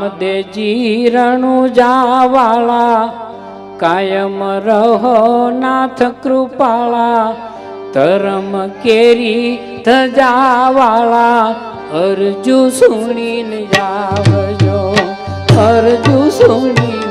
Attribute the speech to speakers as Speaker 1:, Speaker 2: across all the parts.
Speaker 1: રામદેજી રણુજાવાળા કાયમ રહો નાથ કૃપાળા ધરમ કેરી ધજાવાળા અરજુ સુણીને જાવજો અરજુ સુણીને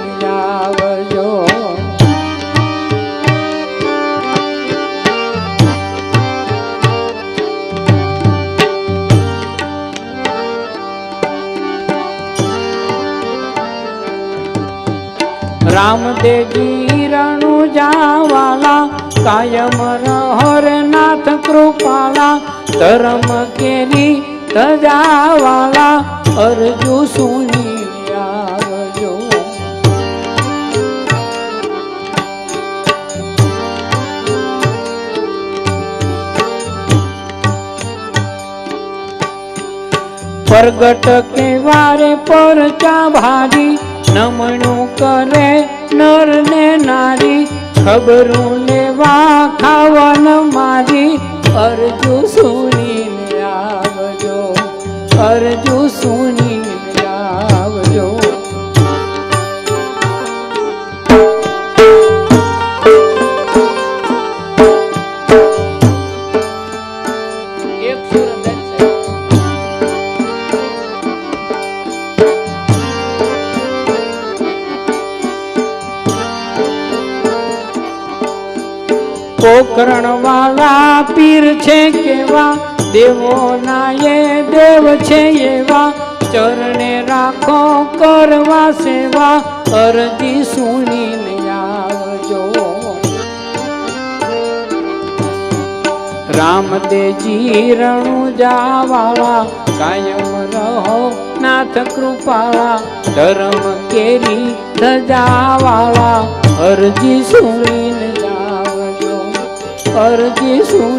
Speaker 1: રામદેવજી રણુજાવાલા કાયમ રહર નાથ કૃપાલા, ધરમ કેરી તજાવાલા અરજુ સુની પ્રગટ કે વારે પર ચા ભારી નમણું કરે નર ને નારી ખબરું લેવા ખાવન મારી. અરજુ સુણીને પોકરણ વાળા પીર છે કેવા? દેવો ના એ દેવ છે એવા. ચરણે રાખો કરવા સેવા. અરજી સુણીને આવજો. રામદેજી રણુજાવાળા કાયમ રહો નાથ કૃપાળા. ધર્મ કેરી ધજાવાળા અરજી આવજો અરજી સુણીને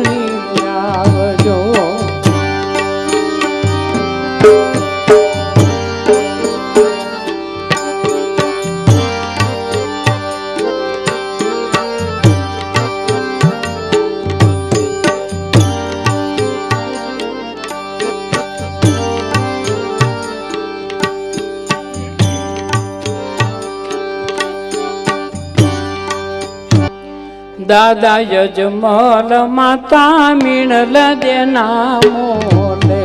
Speaker 1: દાદા યજમલ માતા મીણલ દેના મોલે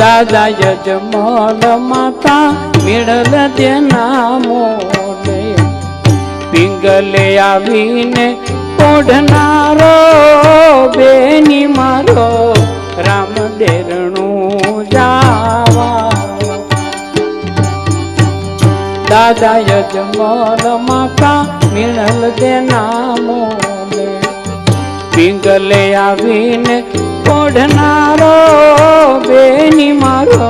Speaker 1: દાદા યજમલ માતા મીણલ દેના મોલે પિંગલે આવીને ઓઢનારો બેની મારો રામ દેરણું જાવા. દાદા યજમલ માતા મિણલ દેના નામો પિંગલે આવીને ઓઢનારો બેની મારો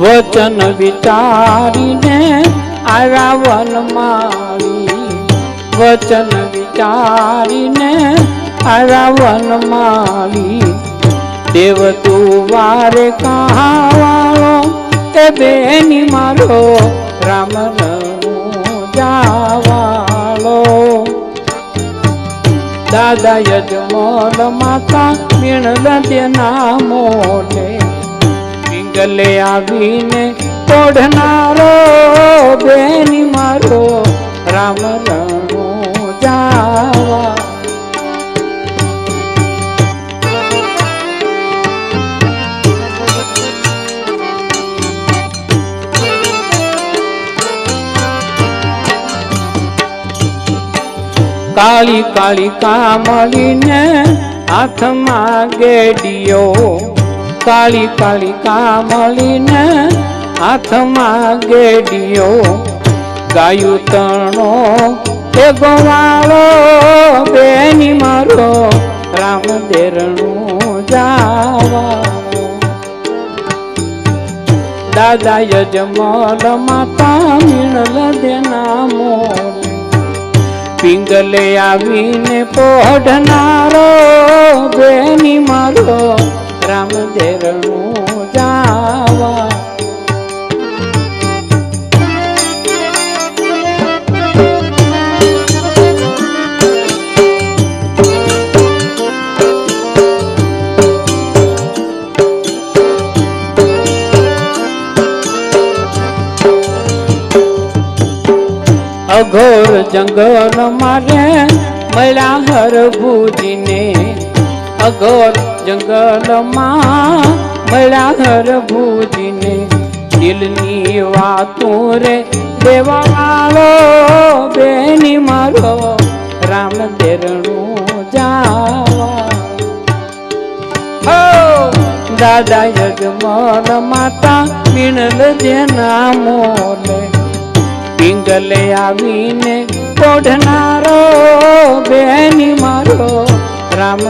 Speaker 1: વચન વિચારીને આવ્યા વનમાળી વચન વિચારીને આવ્યા માવી દેવ તું વારે કહાવાળો એ બેની મારો રામ જાવાળો. દાદા યજમોલ માતા મીણલ તેના મોલે. પિંગલે આવીને ઓઢનારો કાળી કાળી કામળીને હાથમાં ગેડિયો કાળી કાળી કામળીને હાથમાં ગેડિયો ગાયું તણો એ ગોવાળો, બેની મારો રામ દેરણું જાવા દાદા યજમલ માતા મીણલ દેના મોલ પિંગલે આવીને પોઢનારો બેની મારો રામ દેરણું જાવા અઘોર જંગલ મારે મળ્યા હરભુજીને અઘોર જંગલમાં મળ્યા હરભુજીને દિલની વાતું રે દેવા વાળો બેની મારો, રામ દેરણું જાવા. દાદા યજમાન માતા, મિણલ જેના મોલે. પિંગલે આવીને ઓઢનારો બેની મારો રામ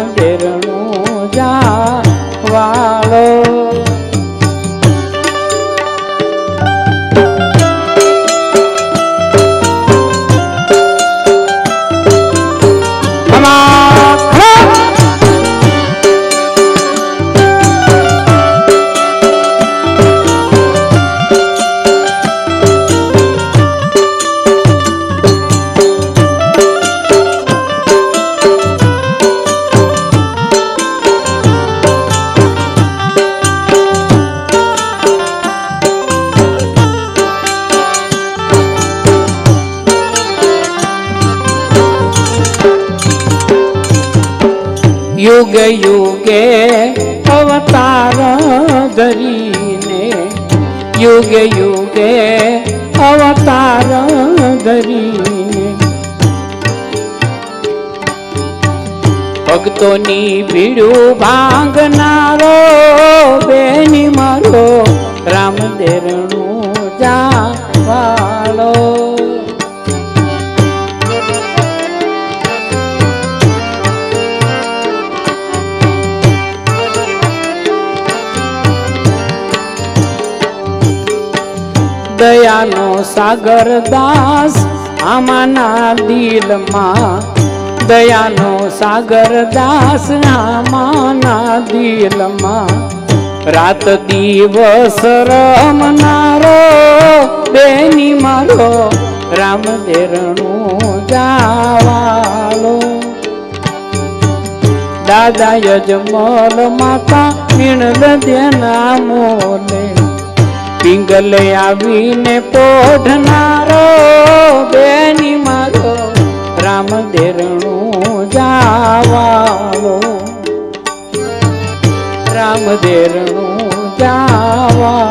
Speaker 1: યુગે યુગે અવતાર ધરીને યુગ યુગે અવતાર ધરીને. ભક્તોની ભીડું ભાંગનારો, બેની મારો રામ દેરણું જાવાળો દયાનો સાગર દાસ આમાના દિલમાં દયાનો સાગર દાસ આમાના દિલમાં રાત દિવસ રમનારો, બેની મારો રામ દેરણું જાવાલો. દાદા યજમલ માતા મીણ દેના મોલે. પિંગલે આવીને પોઢનારો બેની મારો રામ દેરણું જાવાળો રામ દેરણું જાવા